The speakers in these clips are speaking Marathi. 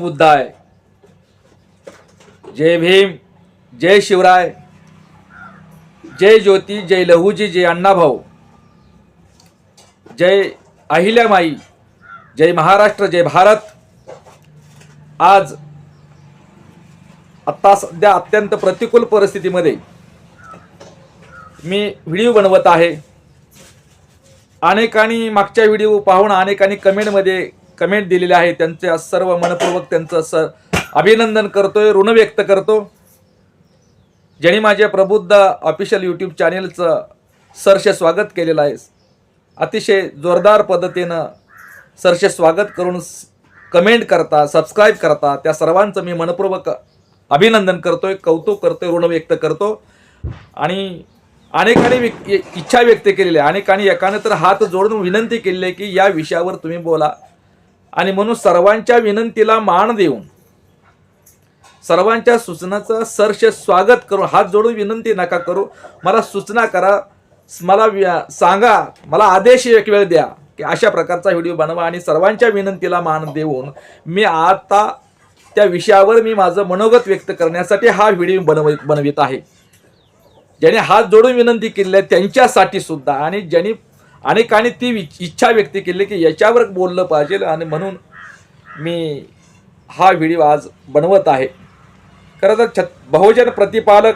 बुद्धाय जय भीम जय शिवराय जय ज्योती जय लहूजी जय अण्णाभाऊ जय अहिल्यामाई जय महाराष्ट्र जय भारत. आज आत्ता सध्या अत्यंत प्रतिकूल परिस्थितीमध्ये मी व्हिडिओ बनवत आहे. अनेकांनी मागच्या व्हिडिओ पाहून अनेकांनी कमेंटमध्ये कमेंट दिलेले आहे त्यांचे सर्व मनपूर्वक त्यांचं स अभिनंदन करतोय ऋण व्यक्त करतो. ज्यांनी माझ्या प्रबुद्ध ऑफिशियल यूट्यूब चॅनेलचं सरसे स्वागत केलेलं आहे. अतिशय जोरदार पद्धतीनं सरसे स्वागत करून कमेंट करता सबस्क्राईब करता. त्या सर्वांचं मी मनपूर्वक अभिनंदन करतोय कौतुक करतोय ऋण व्यक्त करतो. आणि अनेकांनी इच्छा व्यक्त केलेली आहे. अनेकांनी एकाने तर हात जोडून विनंती केलेली आहे की या विषयावर तुम्ही बोला. आणि म्हणून सर्वांच्या विनंतीला मान देऊन सर्वांच्या सूचनाचं सरसे स्वागत करून हात जोडून विनंती नका करू. मला सूचना करा मला व्या- सांगा मला आदेश एक वेळ द्या की अशा प्रकारचा व्हिडिओ बनवा आणि सर्वांच्या विनंतीला मान देऊन मी आता त्या विषयावर मी माझं मनोगत व्यक्त करण्यासाठी हा व्हिडिओ बनव बनवित आहे. ज्याने हात जोडून विनंती केली आहे त्यांच्यासाठी सुद्धा. आणि ज्यांनी अनेकांनी ती इच्छा व्यक्त केली की याच्यावर बोललं पाहिजे आणि म्हणून मी हा व्हिडिओ आज बनवत आहे. खरं तर छत बहुजन प्रतिपालक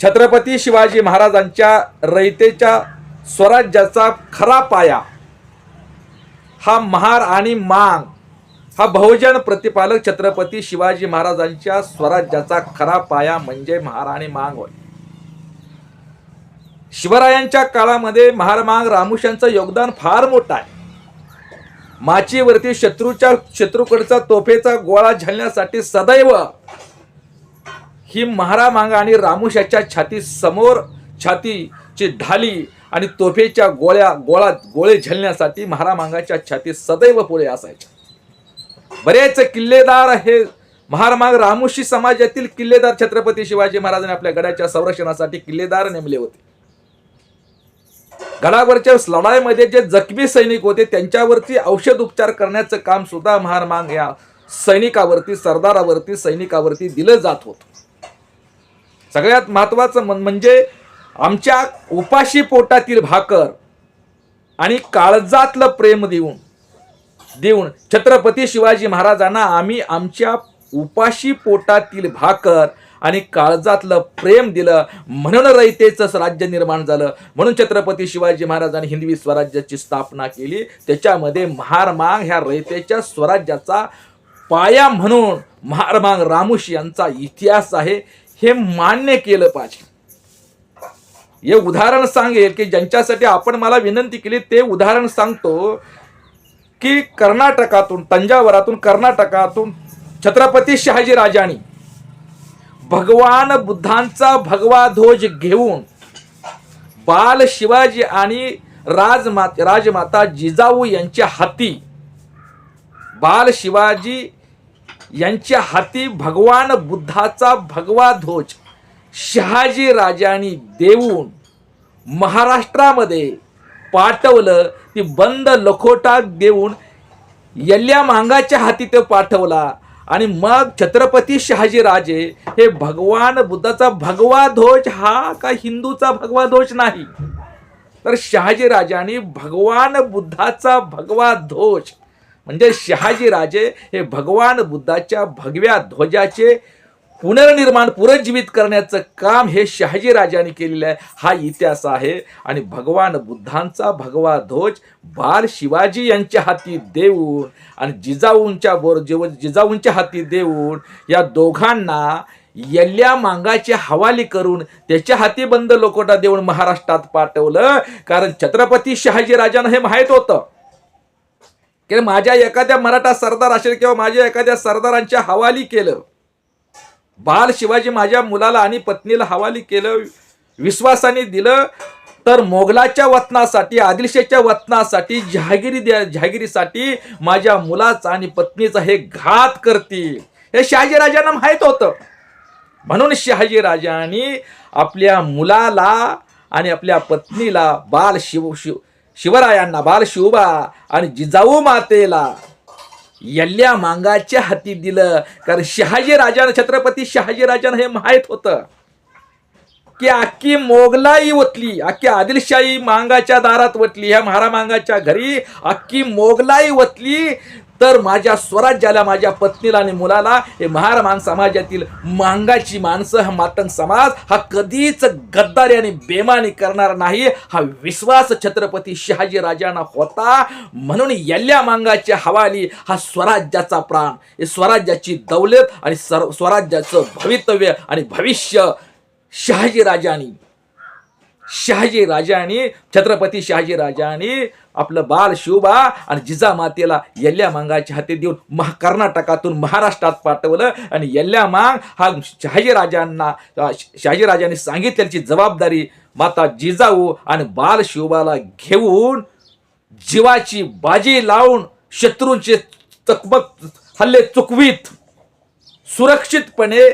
छत्रपती शिवाजी महाराजांच्या रयतेच्या स्वराज्याचा खरा पाया हा महार आणि मांग हा बहुजन प्रतिपालक छत्रपती शिवाजी महाराजांच्या स्वराज्याचा खरा पाया म्हणजे महार आणि मांग होय. शिवरायांच्या काळामध्ये महारमाग रामुशांचं योगदान फार मोठं आहे. माचीवरती शत्रूच्या शत्रूकडचा तोफेचा गोळा झालण्यासाठी सदैव ही महारामांग आणि रामुशाच्या छाती समोर छातीची ढाली आणि तोफेच्या गोळ्या गोळा गोळे झेलण्यासाठी महारामांगाच्या छाती सदैव पुढे असायच्या. बरेच किल्लेदार हे महारामांग रामुशी समाजातील किल्लेदार छत्रपती शिवाजी महाराजांनी आपल्या गडाच्या संरक्षणासाठी किल्लेदार नेमले होते. गडावरच्या लढाईमध्ये जे जखमी सैनिक होते त्यांच्यावरती औषध उपचार करण्याचं काम सुद्धा महारमांग या सैनिकावरती सरदारावरती सैनिकावरती दिलं जात होतं. सगळ्यात महत्वाचं म्हणजे आमच्या उपाशी पोटातील भाकर आणि काळजातलं प्रेम देऊन देऊन छत्रपती शिवाजी महाराजांना आम्ही आमच्या उपाशी पोटातील भाकर आणि काळजातलं प्रेम दिलं. म्हणून रयतेचंच राज्य निर्माण झालं. म्हणून छत्रपती शिवाजी महाराजांनी हिंदवी स्वराज्याची स्थापना केली. त्याच्यामध्ये महारमांग ह्या रयतेच्या स्वराज्याचा पाया म्हणून महारमांग रामुश यांचा इतिहास आहे. हे मान्य केलं पाहिजे. हे उदाहरण सांगेल की ज्यांच्यासाठी आपण मला विनंती केली ते उदाहरण सांगतो की कर्नाटकातून तंजावरातून कर्नाटकातून छत्रपती शहाजी राजांनी भगवान बुद्धांचा भगवा ध्वज घेऊन बाल शिवाजी आणि राजमा राजमाता जिजाऊ यांच्या हाती बाल शिवाजी यांच्या हाती भगवान बुद्धाचा भगवा ध्वज शहाजी राजांनी देऊन महाराष्ट्रामध्ये पाठवलं. ती बंद लखोटा देऊन यल्ल्या मांगाच्या हाती ते पाठवला. आणि मग छत्रपती शहाजी राजे हे भगवान बुद्धाचा भगवा ध्वज हा का हिंदूचा भगवा ध्वज नाही? तर शहाजी राजांनी भगवान बुद्धाचा भगवा ध्वज म्हणजे शहाजी राजे हे भगवान बुद्धाच्या भगव्या ध्वजाचे पुनर्निर्माण पुनर्जीवित करण्याचं काम हे शहाजी राजांनी केलेलं आहे. हा इतिहास आहे. आणि भगवान बुद्धांचा भगवा ध्वज बाल शिवाजी यांच्या हाती देऊन आणि जिजाऊंच्या बोर जेव जिजाऊंच्या हाती देऊन या दोघांना यल्ल्या मांगाची हवाली करून त्याच्या हाती बंद लोकोटा देऊन महाराष्ट्रात पाठवलं. कारण छत्रपती शहाजी राजानं हे माहीत होतं. की माझ्या एखाद्या मराठा सरदार असेल किंवा माझ्या एखाद्या सरदारांच्या हवाली केलं. बाल शिवाजी माझ्या मुलाला आणि पत्नीला हवाली केलं विश्वासाने दिलं तर मोगलाच्या वतनासाठी आदिलशेच्या वतनासाठी जहागिरी द्या जहागिरीसाठी माझ्या मुलाचा आणि पत्नीचा हे घात करतील. हे शहाजी राजांना माहीत होतं. म्हणून शहाजी राजांनी आपल्या मुलाला आणि आपल्या पत्नीला बाल शिव शिव शिवरायांना बाल शिवबा आणि जिजाऊ मातेला यल्ल्या मांगाच्या हाती दिलं. कारण शहाजी राजानं छत्रपती शहाजी राजानं हे माहीत होतं. की अख्खी मोगलाई वतली अख्खी आदिलशाही मांगाच्या दारात वतली ह्या महारा मांगाच्या घरी अख्खी मोगलाई वतली तर माझ्या स्वराज्याला माझ्या पत्नीला आणि मुलाला हे महारमान समाजातील मांगाची माणसं हा मातंग समाज हा कधीच गद्दारी आणि बेमानी करणार नाही. हा विश्वास छत्रपती शहाजी राजांना होता. म्हणून यल्ल्या मांगाच्या हवाली हा स्वराज्याचा प्राण. हे स्वराज्याची दौलत आणि सर्व स्वराज्याचं भवितव्य आणि भविष्य शहाजी राजांनी. शहाजी राजांनी छत्रपती शहाजी राजांनी आपलं बाल शिवबा आणि जिजामातेला यल्ल्या मांगाच्या हाती देऊन महा कर्नाटकातून महाराष्ट्रात पाठवलं. आणि यल्ल्या मांग हा शहाजीराजांना शहाजीराजांनी सांगितल्याची जबाबदारी माता जिजाऊ आणि बाल शिवबाला घेऊन जीवाची बाजी लावून शत्रूंचे चकमक हल्ले चुकवीत. सुरक्षितपणे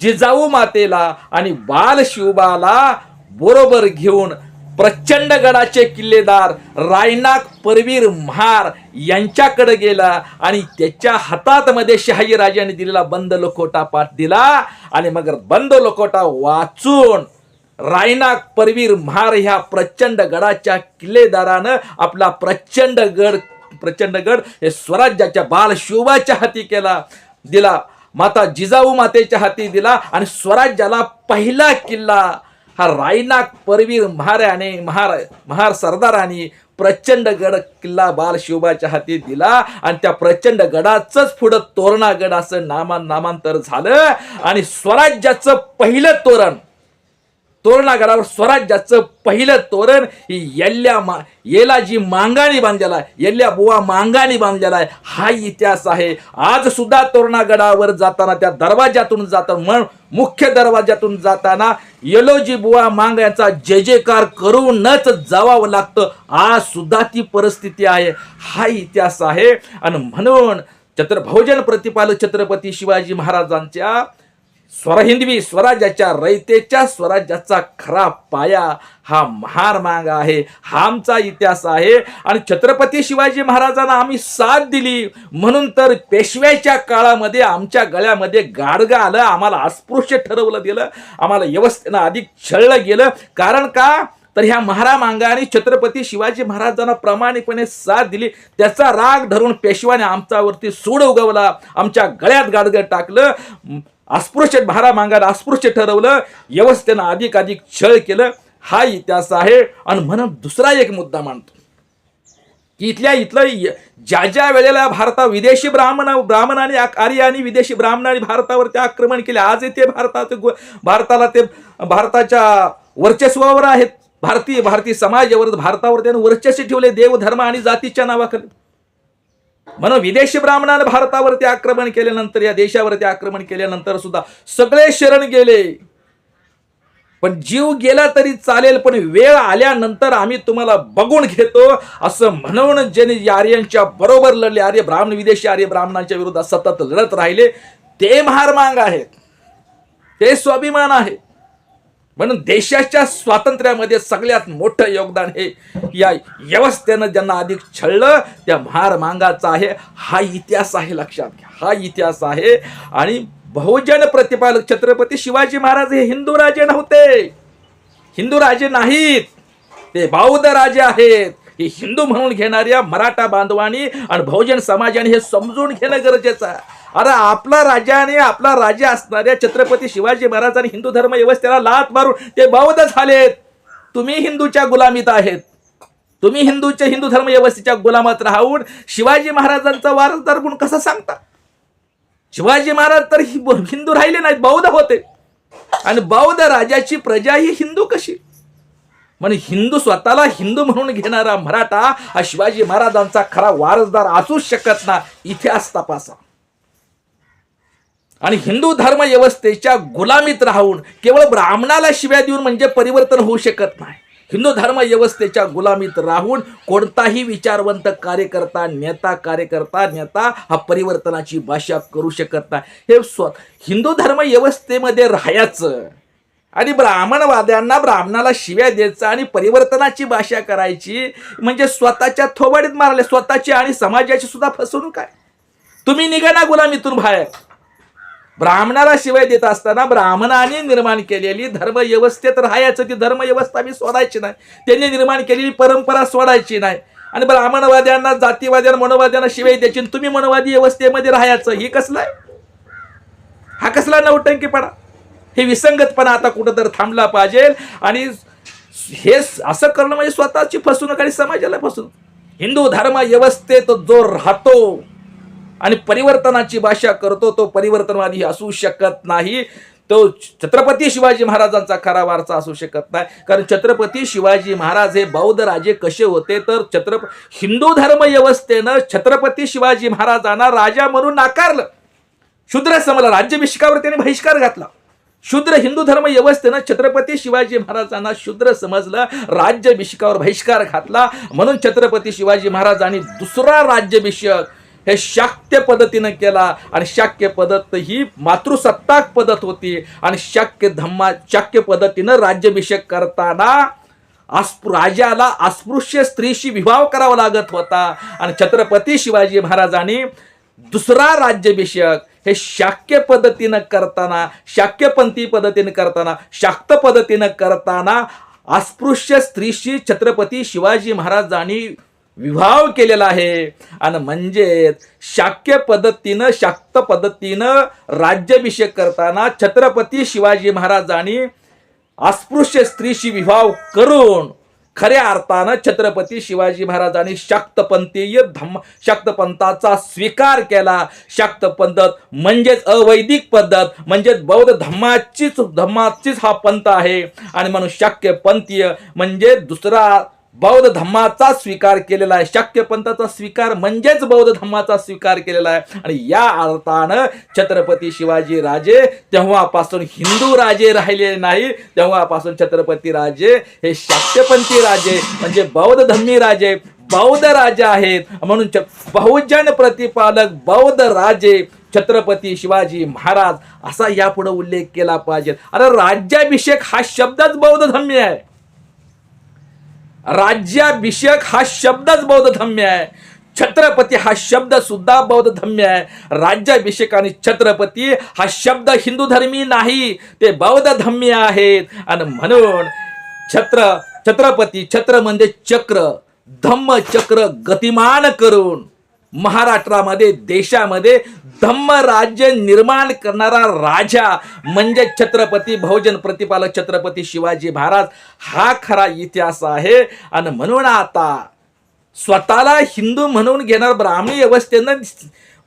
जिजाऊ मातेला आणि बाल शिवबाला बरोबर घेऊन प्रचंड गडाचे किल्लेदार रायनाक परवीर महार यांच्याकडे गेला आणि त्याच्या हातात मध्ये शहाजी राजाने दिलेला बंद लोखोटा पाठ दिला आणि मग बंद लोखोटा वाचून रायनाक परवीर महार ह्या प्रचंड गडाच्या किल्लेदारानं आपला प्रचंड गड प्रचंड गड हे स्वराज्याच्या बालशोभाच्या हाती केला दिला. माता जिजाऊ मातेच्या हाती दिला आणि स्वराज्याला पहिला किल्ला हा रायनाक परवीर महाराने महार महार सरदारांनी प्रचंड गड किल्ला बाल शिवबाच्या हाती दिला आणि त्या प्रचंड गडाचंच पुढं तोरणा गड असं नामा नामांतर झालं. आणि स्वराज्याचं पहिलं तोरण तोरणागडावर स्वराज्याचं पहिलं तोरण ही यल्ल्या मा येलाजी मांगाणी बांधलेला आहे. यल्ल्या बुवा मांगाणी बांधलेला आहे. हा इतिहास आहे. आज सुद्धा तोरणागडावर जाताना त्या दरवाज्यातून जाताना म्हण मुख्य दरवाज्यातून जाताना येलोजी बुवा मांग यांचा जय जयकार करूनच जावावं लागतं. आज सुद्धा ती परिस्थिती आहे. हा इतिहास आहे. आणि म्हणून छत्र बहुजन प्रतिपालक छत्रपती शिवाजी महाराजांच्या स्वरहिंदवी स्वराज्याच्या रयतेच्या स्वराज्याचा खरा पाया हा महार मांग आहे. हा आमचा इतिहास आहे. आणि छत्रपती शिवाजी महाराजांना आम्ही साथ दिली. म्हणून तर पेशव्याच्या काळामध्ये आमच्या गळ्यामध्ये गाडगं आलं. आम्हाला अस्पृश्य ठरवलं गेलं. आम्हाला व्यवस्थेनं अधिक छळलं गेलं. कारण का? तर ह्या महारा मांगाने छत्रपती शिवाजी महाराजांना प्रामाणिकपणे साथ दिली. त्याचा राग धरून पेशवाने आमच्यावरती सूड उगवला. आमच्या गळ्यात गाडगं टाकलं. अस्पृश्य भारा मांगाने अस्पृश्य ठरवलं व्यवस्थेनं अधिक अधिक छळ केलं. हा इतिहास आहे. आणि म्हणून दुसरा एक मुद्दा मांडतो. की इथल्या इथलं ज्या ज्या वेळेला भारता विदेशी ब्राह्मण ब्राह्मणाने आक- आर्यानी विदेशी ब्राह्मणाने भारतावरती आक्रमण केले आजही ते भारतात भारताला ते भारताच्या वर्चस्वावर आहेत. भारतीय भारतीय समाजावर भारतावर त्यानं वर्चस्व ठेवले देवधर्म आणि जातीच्या नावाखाली. म्हणून विदेशी ब्राह्मणाने भारतावरती आक्रमण केल्यानंतर या देशावरती आक्रमण केल्यानंतर सुद्धा सगळे शरण गेले. पण जीव गेला तरी चालेल पण वेळ आल्यानंतर आम्ही तुम्हाला बघून घेतो असं म्हणून ज्यांनी आर्यांच्या बरोबर लढले आर्य ब्राह्मण विदेशी आर्य ब्राह्मणांच्या विरोधात सतत लढत राहिले ते महारमांग आहेत. ते स्वाभिमान आहे म्हणून देशाच्या स्वातंत्र्यामध्ये सगळ्यात मोठं योगदान हे या व्यवस्थेनं ज्यांना अधिक छळलं त्या महार मांगाचा आहे. हा इतिहास आहे लक्षात घ्या. हा इतिहास आहे. आणि बहुजन प्रतिपालक छत्रपती शिवाजी महाराज हे हिंदू राजे नव्हते. हिंदू राजे नाहीत. ते बौद्ध राजे आहेत. हे हिंदू म्हणून घेणाऱ्या मराठा बांधवांनी आणि बहुजन समाजाने हे समजून घेणं गरजेचं आहे. अरे आपला राजा आणि आपला राजा असणाऱ्या छत्रपती शिवाजी महाराजांनी हिंदू धर्म व्यवस्थेला लात मारून ते बौद्ध झालेत. तुम्ही हिंदूच्या गुलामीत आहेत. तुम्ही हिंदूच्या हिंदू धर्म व्यवस्थेच्या गुलामात राहून शिवाजी महाराजांचा वारसदार म्हणून कसा सांगता? शिवाजी महाराज तर हि- हिंदू राहिले नाहीत बौद्ध होते. आणि बौद्ध राजाची प्रजा ही हिंदू कशी? म्हणजे हिंदू स्वतःला हिंदू म्हणून घेणारा मराठा हा शिवाजी महाराजांचा खरा वारसदार असूच शकत ना इतिहास तपासा. आणि हिंदू धर्म व्यवस्थेच्या गुलामीत राहून केवळ ब्राह्मणाला शिव्या देऊन म्हणजे परिवर्तन होऊ शकत नाही. हिंदू धर्म व्यवस्थेच्या गुलामीत राहून कोणताही विचारवंत कार्यकर्ता नेता कार्यकर्ता नेता हा परिवर्तनाची भाषा करू शकत नाही. हे स्व हिंदू धर्म व्यवस्थेमध्ये राहायचं आणि ब्राह्मणवाद्यांना ब्राह्मणाला शिव्या द्यायचं आणि परिवर्तनाची भाषा करायची म्हणजे स्वतःच्या थोबाडीत मारले स्वतःची आणि समाजाची सुद्धा फसवणूक आहे. तुम्ही निघा ना गुलामीतून बाहेर. ब्राह्मणाला शिवाय देत असताना ब्राह्मणाने निर्माण केलेली धर्म व्यवस्थेत राहायचं ती धर्मव्यवस्था मी सोडायची नाही. त्यांनी निर्माण केलेली परंपरा सोडायची नाही. आणि ब्राह्मणवाद्यांना जातीवाद्यांना मनोवाद्यांना शिवाय द्यायची तुम्ही मनोवादी व्यवस्थेमध्ये राहायचं ही कसलं आहे? हा कसला नवटंकीपणा? हे विसंगतपणा आता कुठंतरी थांबला पाहिजे. आणि हे असं करणं म्हणजे स्वतःची फसवणूक आणि समाजाला फसवणूक. हिंदू धर्म व्यवस्थेत जो राहतो आणि परिवर्तनाची भाषा करतो तो परिवर्तनवादी असू शकत नाही. तो छत्रपती शिवाजी महाराजांचा खरा वारसा असू शकत नाही. कारण छत्रपती शिवाजी महाराज हे बौद्ध राजे कसे होते? तर छत्रप हिंदू धर्म व्यवस्थेनं छत्रपती शिवाजी महाराजांना राजा म्हणून नाकारलं. शूद्र समला राज्याभिषेकावर त्याने बहिष्कार घातला. शूद्र हिंदू धर्म व्यवस्थेनं छत्रपती शिवाजी महाराजांना शूद्र समजलं राज्याभिषेकावर बहिष्कार घातला. म्हणून छत्रपती शिवाजी महाराजांनी दुसरा राज्याभिषेक हे शाक्य पद्धतीनं केला आणि शाक्य पद्धत ही मातृसत्ताक पद्धत होती. आणि शाक्य धम्मा शाक्य पद्धतीनं राज्याभिषेक करताना अस्पृ राजाला अस्पृश्य स्त्रीशी विवाह करावा लागत होता. आणि छत्रपती शिवाजी महाराजांनी दुसरा राज्याभिषेक हे शाक्य पद्धतीनं करताना शाक्यपंथी पद्धतीनं करताना शाक्त पद्धतीनं करताना अस्पृश्य स्त्रीशी छत्रपती शिवाजी महाराजांनी विवाह केलेला आहे. आणि म्हणजेच शाक्य पद्धतीनं शाक्त पद्धतीनं राज्याभिषेक करताना छत्रपती शिवाजी महाराजांनी अस्पृश्य स्त्रीशी विवाह करून खऱ्या अर्थानं छत्रपती शिवाजी महाराजांनी शाक्तपंथीय धम्म शाक्तपंथाचा स्वीकार केला. शाक्त पद्धत म्हणजेच अवैदिक पद्धत म्हणजेच बौद्ध धम्माचीच धम्माचीच हा पंथ आहे. आणि म्हणून शाक्य पंथीय म्हणजे दुसरा बौद्ध धम्माचा स्वीकार केलेला आहे. शाक्य पंथाचा स्वीकार म्हणजेच बौद्ध धम्माचा स्वीकार केलेला आहे. आणि या अर्थानं छत्रपती शिवाजी राजे तेव्हापासून हिंदू राजे राहिले नाही. तेव्हापासून छत्रपती राजे हे शाक्यपंथी राजे म्हणजे बौद्ध धम्मी राजे बौद्ध राजे आहेत. म्हणून बहुजन प्रतिपालक बौद्ध राजे छत्रपती शिवाजी महाराज असा यापुढे उल्लेख केला पाहिजे. अरे राज्याभिषेक हा शब्दच बौद्ध धम्मी आहे. राज्याभिषेक हा शब्दच बौद्ध धम्य आहे. छत्रपती हा शब्द सुद्धा बौद्ध धम्य आहे. राज्याभिषेक आणि छत्रपती हा शब्द हिंदू धर्मी नाही ते बौद्ध धम्य आहेत. आणि म्हणून छत्र छत्रपती छत्र म्हणजे चक्र धम्म चक्र गतिमान करून महाराष्ट्रामध्ये देशामध्ये धम्म राज्य निर्माण करणारा राजा म्हणजे छत्रपती बहुजन प्रतिपालक छत्रपती शिवाजी महाराज हा खरा इतिहास आहे. आणि म्हणून आता स्वतःला हिंदू म्हणून घेणार ब्राह्मणी व्यवस्थेनं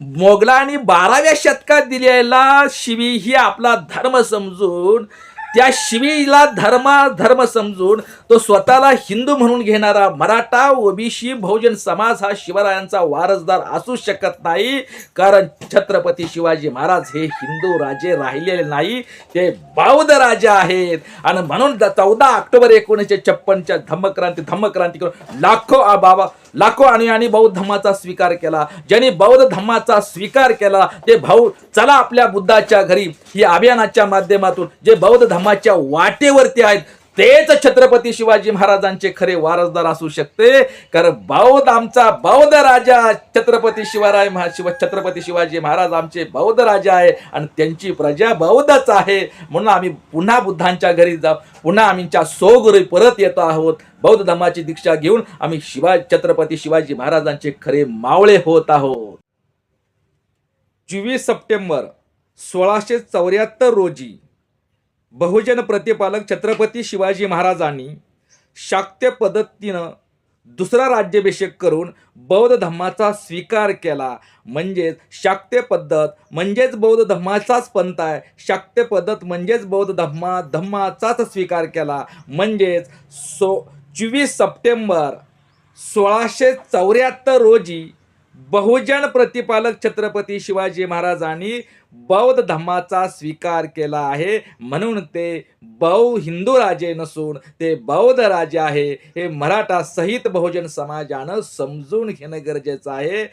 मोगलांनी बाराव्या शतकात दिलेला शिवी ही आपला धर्म समजून त्या शिवीला धर्मा धर्म समजून तो स्वतःला हिंदू म्हणून घेणारा मराठा ओबीसी बहुजन समाज हा शिवरायांचा वारसदार असू शकत नाही. कारण छत्रपती शिवाजी महाराज हे हिंदू राजे राहिलेले नाही. ते बौद्ध राजे आहेत. आणि म्हणून चौदा ऑक्टोबर एकोणीसशे छप्पनच्या धम्मक्रांती धम्मक्रांती करून लाखो बाबा लाखो आणि आणि बौद्ध धम्माचा स्वीकार केला. ज्यांनी बौद्ध धम्माचा स्वीकार केला ते भाऊ चला आपल्या बुद्धाच्या घरी ही अभियानाच्या माध्यमातून जे बौद्ध धमाच्या वाटेवरती आहेत. तेच छत्रपती शिवाजी महाराजांचे खरे वारसदार असू शकते. कारण बौद्ध आमचा बौद्ध राजा छत्रपती शिवराय महा शिव छत्रपती शिवाजी महाराज आमचे बौद्ध राजा आहे. आणि त्यांची प्रजा बौद्धच आहे. म्हणून आम्ही पुन्हा बुद्धांच्या घरी जा पुन्हा आमच्या सोगुरी परत येत आहोत. बौद्ध धर्माची दीक्षा घेऊन आम्ही शिवा छत्रपती शिवाजी महाराजांचे खरे मावळे होत आहोत. चोवीस सप्टेंबर सोळाशे चौऱ्याहत्तर रोजी बहुजन प्रतिपालक छत्रपती शिवाजी महाराजांनी शाक्य पद्धतीनं दुसरा राज्याभिषेक करून बौद्ध धम्माचा स्वीकार केला. म्हणजेच शाक्य पद्धत म्हणजेच बौद्ध धम्माचाच पंथ आहे. शाक्य पद्धत म्हणजेच बौद्ध धम्मा धम्माचाच स्वीकार केला. म्हणजेच सो चोवीस सप्टेंबर सोळाशे चौऱ्याहत्तर रोजी बहुजन प्रतिपालक छत्रपती शिवाजी महाराजांनी बौद्ध धम्माचा स्वीकार केला आहे. म्हणून ते बौ हिंदू राजे नसून ते बौद्ध राजे आहे. हे मराठा सहित बहुजन समाजानं समजून घेणं गरजेचं आहे.